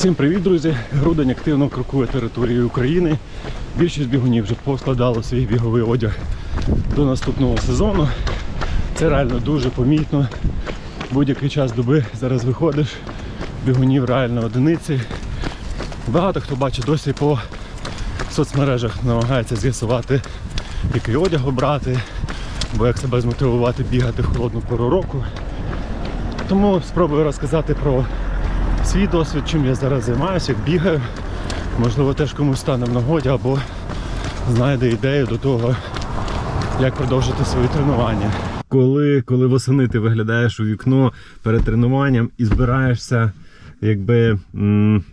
Всім привіт, друзі! Грудень активно крокує територією України. Більшість бігунів вже поскладало свій біговий одяг до наступного сезону. Це реально дуже помітно. Будь-який час доби зараз виходиш, бігунів реально одиниці. Багато хто бачить досі по соцмережах намагається з'ясувати, який одяг обрати, бо як себе змотивувати бігати в холодну пору року. Тому спробую розказати про свій досвід, чим я зараз займаюся, як бігаю. Можливо, теж комусь стане в нагоді або знайде ідею до того, як продовжити свої тренування. Коли, коли восени ти виглядаєш у вікно перед тренуванням і збираєшся, якби м,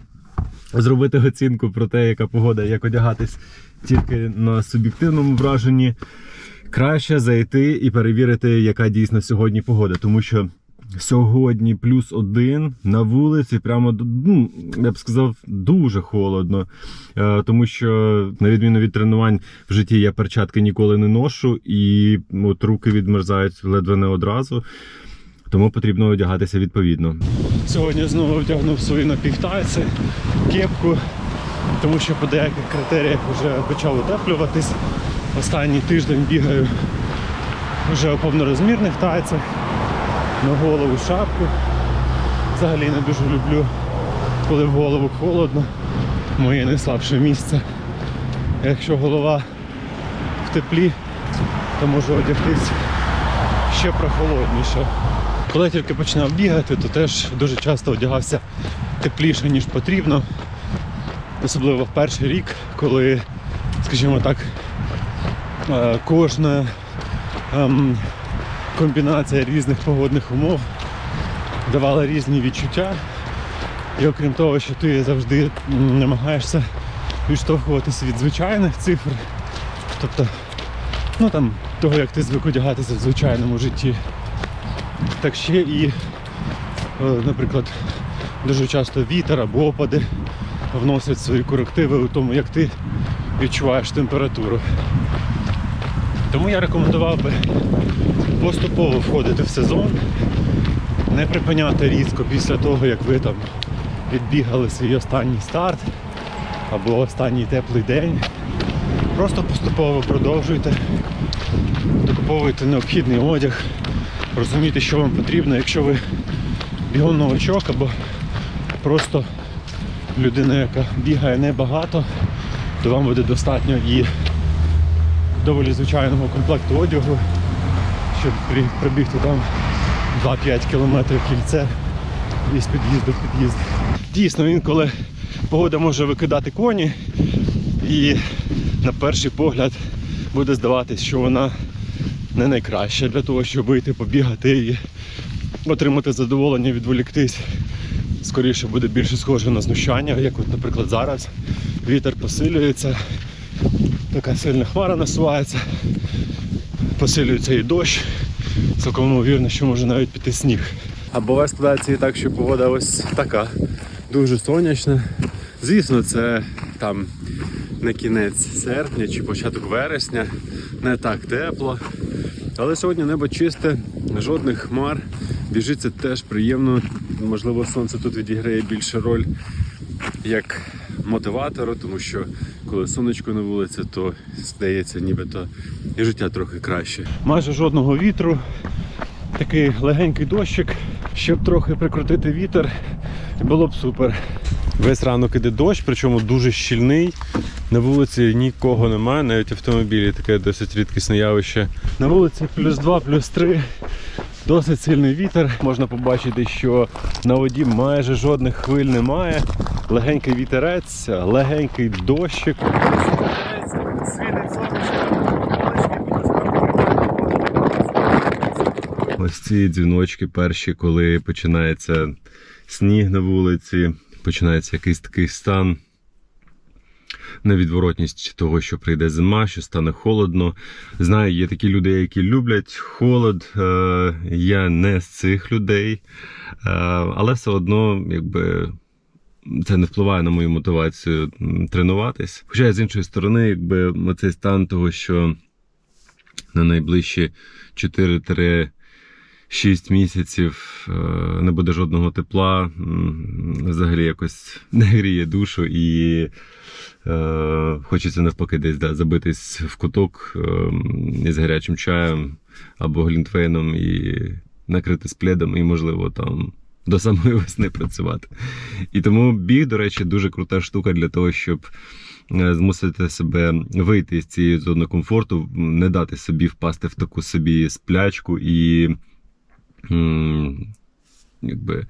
зробити оцінку про те, яка погода, як одягатись тільки на суб'єктивному враженні, краще зайти і перевірити, яка дійсно сьогодні погода. Тому що сьогодні плюс один на вулиці, прямо ну, я б сказав, дуже холодно. Е, Тому що, на відміну від тренувань, в житті я перчатки ніколи не ношу, і от руки відмерзають ледве не одразу. Тому потрібно одягатися відповідно. Сьогодні знову вдягнув свої напівтайці, кепку, тому що по деяких критеріях вже почав утеплюватись. Останній тиждень бігаю вже у повнорозмірних тайцях, на голову шапку. Взагалі не дуже люблю, коли в голову холодно. Моє найслабше місце. Якщо голова в теплі, то можу одягтись ще прохолодніше. Коли я тільки починав бігати, то теж дуже часто одягався тепліше, ніж потрібно. Особливо в перший рік, коли, скажімо так, е, кожна ем, комбінація різних погодних умов давала різні відчуття. І окрім того, що ти завжди намагаєшся відштовхуватися від звичайних цифр, тобто, ну там, того, як ти звик одягатися в звичайному житті, так ще і, е, наприклад, дуже часто вітер або опади вносять свої корективи у тому, як ти відчуваєш температуру. Тому я рекомендував би поступово входити в сезон, не припиняти різко після того, як ви там відбігали свій останній старт або останній теплий день. Просто поступово продовжуйте, докуповуйте необхідний одяг, розумійте, що вам потрібно, якщо ви бігун новачок або просто людина, яка бігає небагато, то вам буде достатньо і доволі звичайного комплекту одягу, щоб пробігти там 2-5 кілометрів кільце і з під'їзду в під'їзд. Дійсно, інколи погода може викидати коні, і на перший погляд буде здаватись, що вона не найкраща для того, щоб вийти побігати і отримати задоволення, відволіктись. Скоріше буде більше схоже на знущання, як от, наприклад, зараз. Вітер посилюється, така сильна хмара насувається, посилюється і дощ. Цілком ймовірно, що може навіть піти сніг. А буває складається і так, що погода ось така. Дуже сонячна. Звісно, це там не кінець серпня чи початок вересня, не так тепло. Але сьогодні небо чисте, жодних хмар. Біжиться теж приємно. Можливо, сонце тут відіграє більше роль як мотиватора, тому що коли сонечко на вулиці, то здається, нібито і життя трохи краще. Майже жодного вітру, такий легенький дощик, щоб трохи прикрутити вітер, було б супер. Весь ранок іде дощ, причому дуже щільний. На вулиці нікого немає, навіть автомобілі таке досить рідкісне явище. На вулиці плюс 2, плюс 3. Досить сильний вітер. Можна побачити, що на воді майже жодних хвиль немає. Легенький вітерець, легенький дощик. Ось ці дзвіночки перші, коли починається сніг на вулиці, починається якийсь такий стан. Невідворотність того, що прийде зима, що стане холодно. Знаю, є такі люди, які люблять холод. Е, Я не з цих людей, Е, але все одно, якби. Це не впливає на мою мотивацію тренуватись. Хоча з іншої сторони, якби оцей стан того, що на найближчі 4 6 місяців е, не буде жодного тепла, взагалі якось не гріє душу і е, хочеться навпаки десь да, забитись в куток е, із гарячим чаєм або глінтвейном і накрити пледом і, можливо, там до самої весни працювати. І тому біг, до речі, дуже крута штука для того, щоб змусити себе вийти з цієї зони комфорту, не дати собі впасти в таку собі сплячку і м, якби,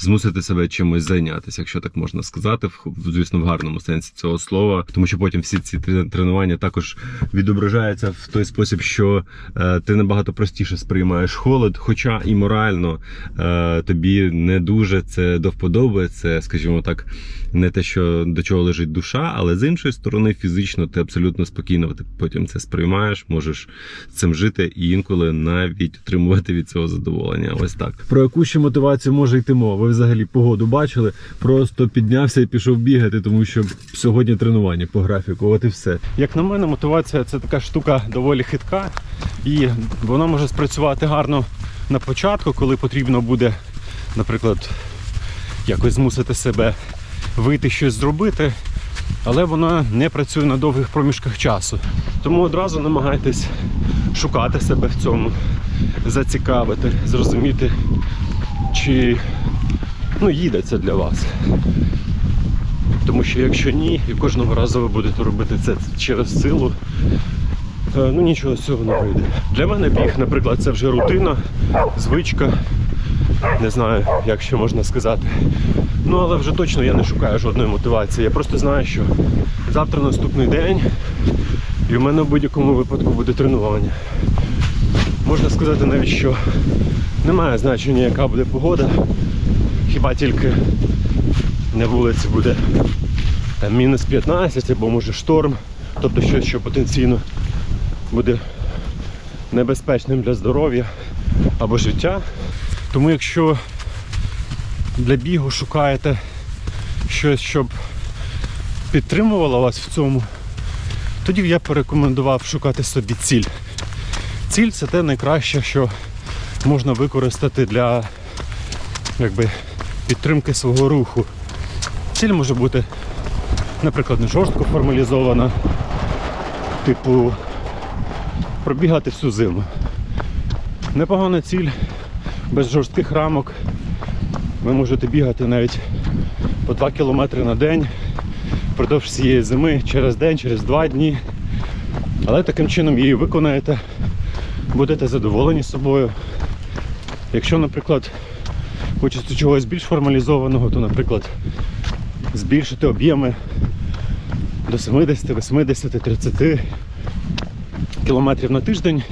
змусити себе чимось зайнятися, якщо так можна сказати, в, звісно, в гарному сенсі цього слова, тому що потім всі ці тренування також відображаються в той спосіб, що е, ти набагато простіше сприймаєш холод, хоча і морально е, тобі не дуже це до вподоби, це, скажімо так, не те, що до чого лежить душа, але з іншої сторони, фізично ти абсолютно спокійно ти потім це сприймаєш, можеш цим жити і інколи навіть отримувати від цього задоволення. Ось так. Про яку ще мотивацію може йти мова? Взагалі погоду бачили? Просто піднявся і пішов бігати, тому що сьогодні тренування по графіку. От і все. Як на мене, мотивація це така штука доволі хитка, і вона може спрацювати гарно на початку, коли потрібно буде, наприклад, якось змусити себе вийти щось зробити, але вона не працює на довгих проміжках часу. Тому одразу намагайтесь шукати себе в цьому, зацікавити, зрозуміти, чи ну, їде це для вас. Тому що якщо ні, і кожного разу ви будете робити це через силу, е, ну нічого з цього не вийде. Для мене біг, наприклад, це вже рутина, звичка. Не знаю, як ще можна сказати. Ну, але вже точно я не шукаю жодної мотивації. Я просто знаю, що завтра наступний день, і в мене в будь-якому випадку буде тренування. Можна сказати навіть, що немає значення, яка буде погода, хіба тільки на вулиці буде там мінус 15 або може шторм, тобто щось, що потенційно буде небезпечним для здоров'я або життя. Тому якщо для бігу шукаєте щось, щоб підтримувало вас в цьому, тоді я порекомендував шукати собі ціль. Ціль це те найкраще, що можна використати для якби, підтримки свого руху. Ціль може бути, наприклад, не жорстко формалізована, типу пробігати всю зиму. Непогана ціль, без жорстких рамок. Ви можете бігати навіть по 2 кілометри на день впродовж цієї зими, через день, через два дні. Але таким чином її виконаєте, будете задоволені собою. Якщо, наприклад, хочеться чогось більш формалізованого, то, наприклад, збільшити об'єми до 70, 80, 30 кілометрів на тиждень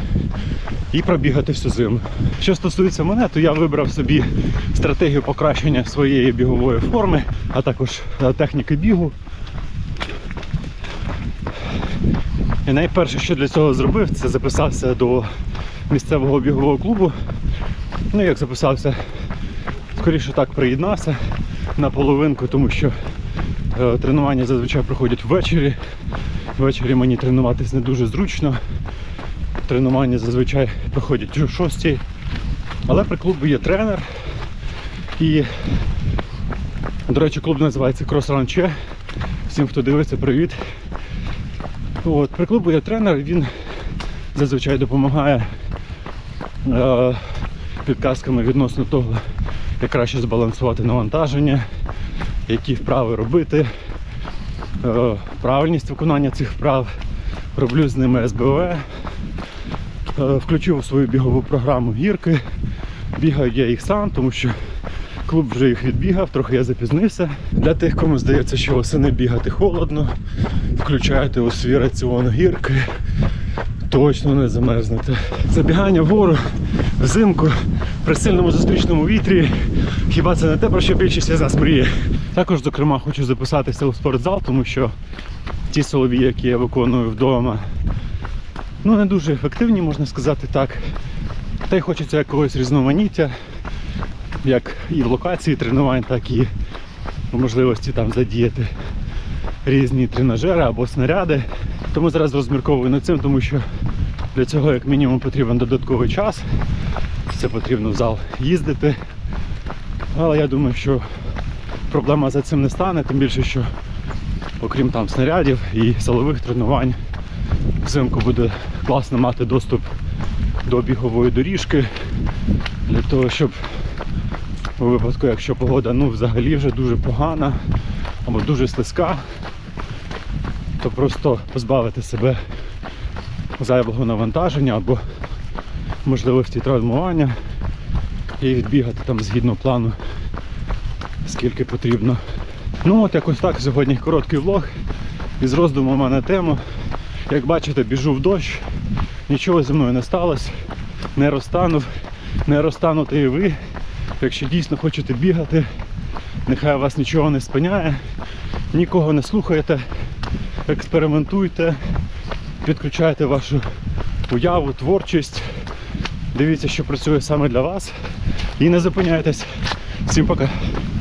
і пробігати всю зиму. Що стосується мене, то я вибрав собі стратегію покращення своєї бігової форми, а також е, техніки бігу. І найперше, що для цього зробив, це записався до місцевого бігового клубу. Ну, як записався, скоріше так приєднався на половинку, тому що е, тренування зазвичай проходять ввечері. Ввечері мені тренуватись не дуже зручно. Тренування зазвичай проходять о 6. Але при клубі є тренер. І, до речі, клуб називається Cross Всім, хто дивиться, привіт. От, при клубу є тренер, він зазвичай допомагає е, підказками відносно того, як краще збалансувати навантаження, які вправи робити, е, правильність виконання цих вправ. Роблю з ними СБВ, е, включив у свою бігову програму гірки. Бігаю я їх сам, тому що клуб вже їх відбігав, трохи я запізнився. Для тих, кому здається, що восени бігати холодно, включайте у свій раціон гірки, точно не замерзнете. Забігання вгору взимку при сильному зустрічному вітрі. Хіба це не те, про що більшість із нас мріє? Також, зокрема, хочу записатися у спортзал, тому що ті силові, які я виконую вдома, ну не дуже ефективні, можна сказати так. Та й хочеться якогось різноманіття, як і в локації тренувань, так і в можливості там задіяти різні тренажери або снаряди. Тому зараз розмірковую над цим, тому що для цього як мінімум потрібен додатковий час. це потрібно в зал їздити. Але я думаю, що проблема за цим не стане, тим більше, що окрім там снарядів і силових тренувань, взимку буде класно мати доступ до бігової доріжки для того, щоб у випадку, якщо погода ну, взагалі вже дуже погана або дуже слизька, то просто позбавити себе зайвого навантаження або можливості травмування і відбігати там згідно плану, скільки потрібно. Ну от якось так сьогодні короткий влог. Із роздумами на тему. Як бачите, біжу в дощ, нічого зі мною не сталося, не розтанув, не розтанути і ви. Якщо дійсно хочете бігати, нехай вас нічого не спиняє, нікого не слухайте, експериментуйте, підключайте вашу уяву, творчість. Дивіться, що працює саме для вас. І не зупиняйтесь. Всім пока.